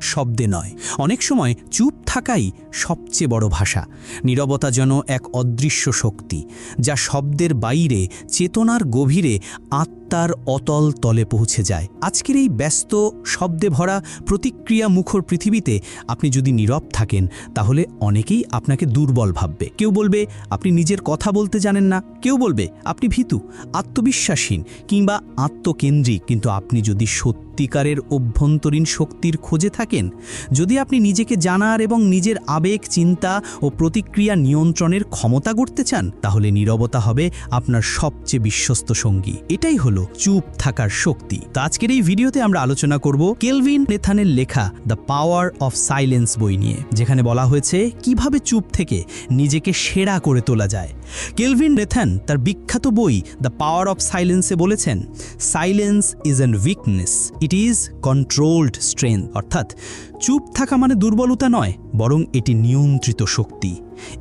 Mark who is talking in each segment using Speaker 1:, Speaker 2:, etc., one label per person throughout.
Speaker 1: শব্দে নয়। অনেক সময় চুপ থাকাই সবচেয়ে বড় ভাষা। নীরবতা যেন এক অদৃশ্য শক্তি, যা শব্দের বাইরে, চেতনার গভীরে আত্মার অতল তলে পৌঁছে যায়। আজকের এই ব্যস্ত, শব্দে ভরা প্রতিক্রিয়া মুখর পৃথিবীতে আপনি যদি নীরব থাকেন, তাহলে অনেকেই আপনাকে দুর্বল ভাববে। কেউ বলবে, আপনি নিজের কথা বলতে জানেন না। কেউ বলবে, আপনি ভীতু, আত্মবিশ্বাসহীন কিংবা আত্মকেন্দ্রিক। কিন্তু আপনি যদি সত্যিকারের অভ্যন্তরীণ শক্তির খোঁজে থাকেন, যদি আপনি নিজেকে জানার এবং নিজের আবেগ, চিন্তা ও প্রতিক্রিয়া নিয়ন্ত্রণের ক্ষমতা গড়তে চান, তাহলে নীরবতা হবে আপনার সবচেয়ে বিশ্বস্ত সঙ্গী। এটাই হলো চুপ থাকার শক্তি। তো আজকের এই ভিডিওতে আমরা আলোচনা করব কেলভিন নেথানের লেখা দ্য পাওয়ার অফ সাইলেন্স বই নিয়ে, যেখানে বলা হয়েছে কীভাবে চুপ থেকে নিজেকে সেরা করে তোলা যায়। কেলভিন নেথান তার বিখ্যাত বই দ্য পাওয়ার অফ সাইলেন্সে বলেছেন, silence is an weakness, it is controlled strength. অর্থাৎ চুপ থাকা মানে দুর্বলতা নয়, বরং এটি নিয়ন্ত্রিত শক্তি।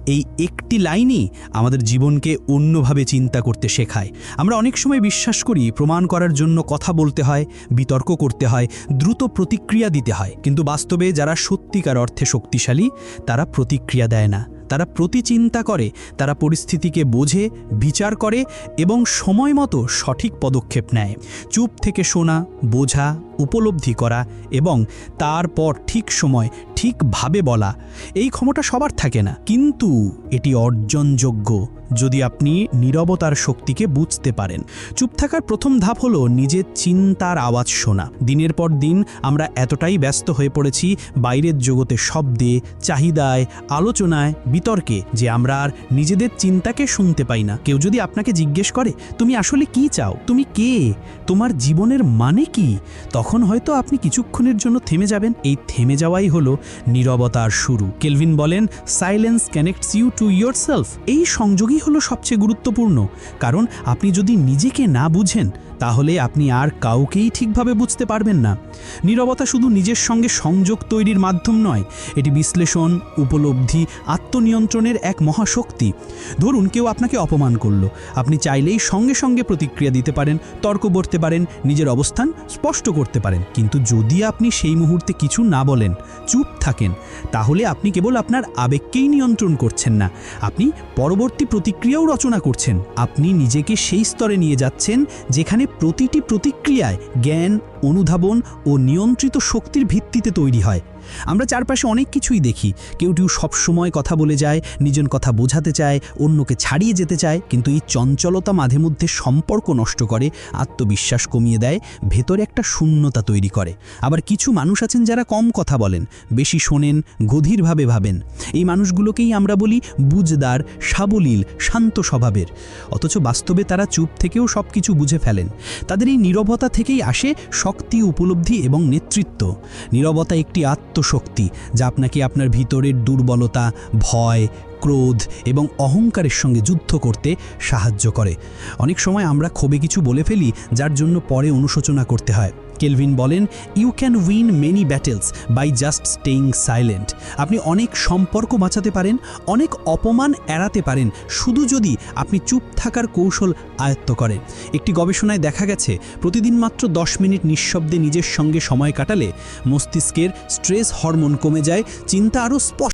Speaker 1: এই একটি লাইনই আমাদের জীবনকে অন্যভাবে চিন্তা করতে শেখায়। আমরা অনেক সময় বিশ্বাস করি, প্রমাণ করার জন্য কথা বলতে হয়, বিতর্ক করতে হয়, দ্রুত প্রতিক্রিয়া দিতে হয়। কিন্তু বাস্তবে যারা সত্যিকার অর্থে শক্তিশালী, তারা প্রতিক্রিয়া দেয় না। তারা প্রতিচিন্তা করে, তারা পরিস্থিতিকে বোঝে, বিচার করে এবং সময় মতো সঠিক পদক্ষেপ নেয়। চুপ থেকে শোনা, বোঝা, উপলব্ধি করা এবং তারপর ঠিক সময় ঠিকভাবে বলা, এই ক্ষমতা সবার থাকে না। কিন্তু এটি অর্জনযোগ্য যদি আপনি নীরবতার শক্তিকে বুঝতে পারেন। চুপ থাকার প্রথম ধাপ হলো নিজের চিন্তার আওয়াজ শোনা। দিনের পর দিন আমরা এতটাই ব্যস্ত হয়ে পড়েছি, বাইরের জগতে শব্দে, চাহিদায়, আলোচনায়, বিতর্কে যে আমরা আর নিজেদের চিন্তাকে শুনতে পাই না। কেউ যদি আপনাকে জিজ্ঞেস করে, তুমি আসলে কি চাও? তুমি কে? তোমার জীবনের মানে কি? তখন হয়তো আপনি কিছুক্ষণের জন্য থেমে যাবেন। এই থেমে যাওয়াই হলো নীরবতার শুরু। কেলভিন বলেন, silence connects you to yourself এই সংযোগই হলো সবচেয়ে গুরুত্বপূর্ণ। কারণ আপনি যদি নিজেকে না বুঝেন তাহলে আপনি আর কাউকেই ঠিকভাবে বুঝতে পারবেন না। নীরবতা শুধু নিজের সঙ্গে সংযোগ তৈরির মাধ্যম নয়, এটি বিশ্লেষণ, উপলব্ধি, আত্মনিয়ন্ত্রণের এক মহাশক্তি। ধরুন, কেউ আপনাকে অপমান করল। আপনি চাইলেই সঙ্গে সঙ্গে প্রতিক্রিয়া দিতে পারেন, তর্ক করতে পারেন, নিজের অবস্থান স্পষ্ট করতে পারেন। কিন্তু যদি আপনি সেই মুহূর্তে কিছু না বলেন, চুপ থাকেন, তাহলে আপনি কেবল আপনার আবেগকেই নিয়ন্ত্রণ করছেন না। আপনি পরবর্তী প্রতিক্রিয়াও রচনা করছেন। আপনি নিজেকে সেই স্তরে নিয়ে যাচ্ছেন, যেখানে প্রতিটি প্রতিক্রিয়ায় জ্ঞান অনুধাবন ও নিয়ন্ত্রিত শক্তির ভিত্তিতে তৈরি হয়। আমরা চারপাশে অনেক কিছুই দেখি। কেউ কেউ সবসময় কথা বলে যায়, নিজের কথা বোঝাতে চায়, অন্যকে ছাড়িয়ে যেতে চায়, কিন্তু এই চঞ্চলতা মাঝে মধ্যে সম্পর্ক নষ্ট করে, আত্মবিশ্বাস কমিয়ে দেয়, ভেতরে একটা শূন্যতা তৈরি করে। আবার কিছু মানুষ আছেন যারা কম কথা বলেন, বেশি শোনেন, গভীরভাবে ভাবেন। এই মানুষগুলোকেই আমরা বলি বুঝদার, সাবলীল, শান্ত স্বভাবের। অথচ বাস্তবে তারা চুপ থেকেও সব কিছু বুঝে ফেলেন। তাদের এই নীরবতা থেকেই আসে শক্তি, উপলব্ধি এবং নেতৃত্ব। নিরবতা একটি আত্মশক্তি, যা আপনাকে আপনার ভিতরের দুর্বলতা, ভয়, ক্রোধ এবং অহংকারের সঙ্গে যুদ্ধ করতে সাহায্য করে। অনেক সময় আমরা ক্ষোভে কিছু বলে ফেলি, যার জন্য পরে অনুশোচনা করতে হয়। কেলভিন বলেন you can win many battles by just staying silent আপনি অনেক সম্পর্ক বাঁচাতে পারেন, অনেক অপমান এড়াতে পারেন, শুধু যদি আপনি চুপ থাকার কৌশল আয়ত্ত করেন। একটি গবেষণায় দেখা গেছে, প্রতিদিন মাত্র দশ মিনিট নিঃশব্দে নিজের সঙ্গে সময় কাটালে মস্তিষ্কের স্ট্রেস হরমোন কমে যায়, চিন্তা আরও স্পষ্ট